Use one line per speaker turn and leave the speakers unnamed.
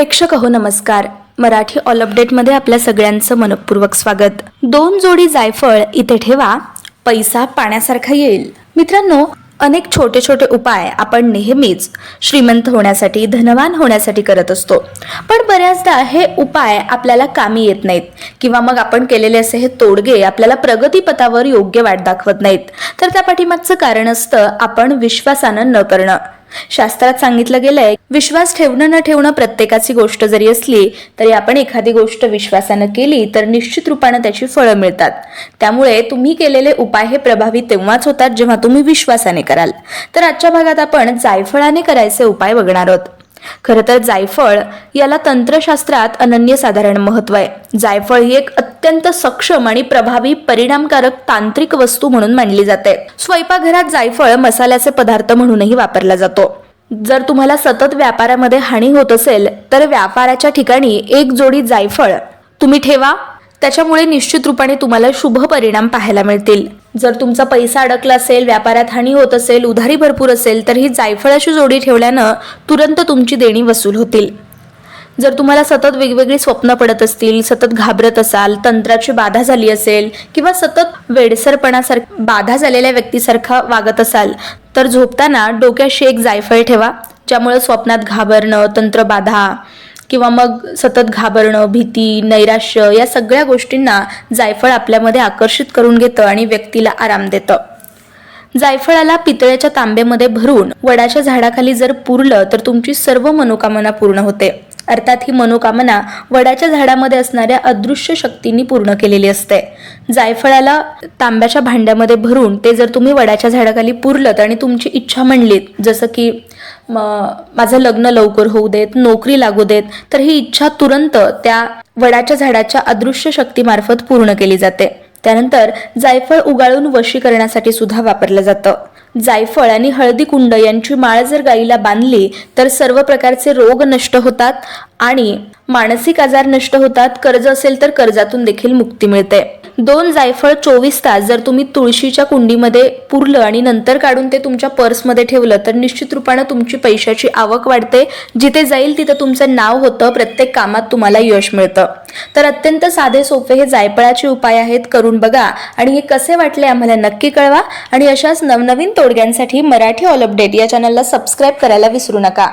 प्रेक्षक हो नमस्कार. मराठी ऑल अपडेटमध्ये आपल्या सगळ्यांचं मनपूर्वक स्वागत. दोन जोडी जायफळ इथे ठेवा पैसा पाण्यासारखा येईल. मित्रांनो अनेक छोटे छोटे उपाय आपण नेहमीच श्रीमंत होण्यासाठी धनवान होण्यासाठी करत असतो. पण बऱ्याचदा हे उपाय आपल्याला कामी येत नाहीत किंवा मग आपण केलेले असे हे तोडगे आपल्याला प्रगतीपथावर योग्य वाट दाखवत नाहीत. तर त्या पाठीमागचं कारण असतं आपण विश्वासानं न करणं. शास्त्रात सांगितलं गेलंय विश्वास ठेवणं न ठेवणं प्रत्येकाची गोष्ट जरी असली तरी आपण एखादी गोष्ट विश्वासानं केली तर निश्चित रूपानं त्याची फळं मिळतात. त्यामुळे तुम्ही केलेले उपाय हे प्रभावी तेव्हाच होतात जेव्हा तुम्ही विश्वासाने कराल. तर आजच्या भागात आपण जायफळाने करायचे उपाय बघणार आहोत. खरं तर जायफळ याला तंत्रशास्त्रात अनन्यसाधारण महत्त्व आहे. जायफळ ही एक अत्यंत सक्षम आणि प्रभावी परिणामकारक तांत्रिक वस्तू म्हणून मानली जाते. स्वयंपाकघरात जायफळ मसाल्याचे पदार्थ म्हणूनही वापरला जातो. जर तुम्हाला सतत व्यापारामध्ये हानी होत असेल तर व्यापाराच्या ठिकाणी एक जोडी जायफळ तुम्ही ठेवा. त्याच्यामुळे निश्चित रूपाने तुम्हाला शुभ परिणाम पाहायला मिळतील. जर तुमचा पैसा अडकला असेल व्यापारात हानी होत असेल उधारी भरपूर असेल तर ही जायफळाची जोडी ठेवल्यानं तुरंत तुमची देणी वसूल होतील. जर तुम्हाला सतत वेगवेगळी स्वप्न पडत असतील सतत घाबरत असाल तंत्राची बाधा झाली असेल किंवा सतत वेडसरपणासारखी बाधा झालेल्या व्यक्तीसारखा वागत असाल तर झोपताना डोक्याशी एक जायफळ ठेवा ज्यामुळे स्वप्नात घाबरणं तंत्रबाधा किंवा मग सतत घाबरणं भीती नैराश्य या सगळ्या गोष्टींना जायफळ आपल्यामध्ये आकर्षित करून घेतं आणि व्यक्तीला आराम देतं. जायफळाला पितळ्याच्या तांब्यामध्ये भरून वडाच्या झाडाखाली जर पुरलं तर तुमची सर्व मनोकामना पूर्ण होते. अर्थात ही मनोकामना वडाच्या झाडामध्ये असणाऱ्या अदृश्य शक्तींनी पूर्ण केलेली असते. जायफळाला तांब्याच्या भांड्यामध्ये भरून ते जर तुम्ही वडाच्या झाडाखाली पुरलं आणि तुमची इच्छा म्हणलीत जसं की माझं लग्न लवकर होऊ देत नोकरी लागू देत तर ही इच्छा तुरंत त्या वडाच्या झाडाच्या अदृश्य शक्तीमार्फत पूर्ण केली जाते. त्यानंतर जायफळ उगाळून वशीकरणासाठी सुद्धा वापरलं जातं. जायफळ आणि हळदी कुंड यांची माळ जर गाईला बांधली तर सर्व प्रकारचे रोग नष्ट होतात आणि मानसिक आजार नष्ट होतात. कर्ज असेल तर कर्जातून देखील मुक्ती मिळते. दोन जायफळ चोवीस तास जर तुम्ही तुळशीच्या कुंडीमध्ये पुरलं आणि नंतर काढून ते तुमच्या पर्समध्ये ठेवलं तर निश्चित रूपानं तुमची पैशाची आवक वाढते. जिथे जाईल तिथं तुमचं नाव होतं प्रत्येक कामात तुम्हाला यश मिळतं. तर अत्यंत साधे सोपे हे जायफळाचे उपाय आहेत करून बघा. आणि हे कसे वाटले आम्हाला नक्की कळवा. आणि अशाच नवनवीन तोडग्यांसाठी मराठी ऑल अपडेट या चॅनलला सबस्क्राईब करायला विसरू नका.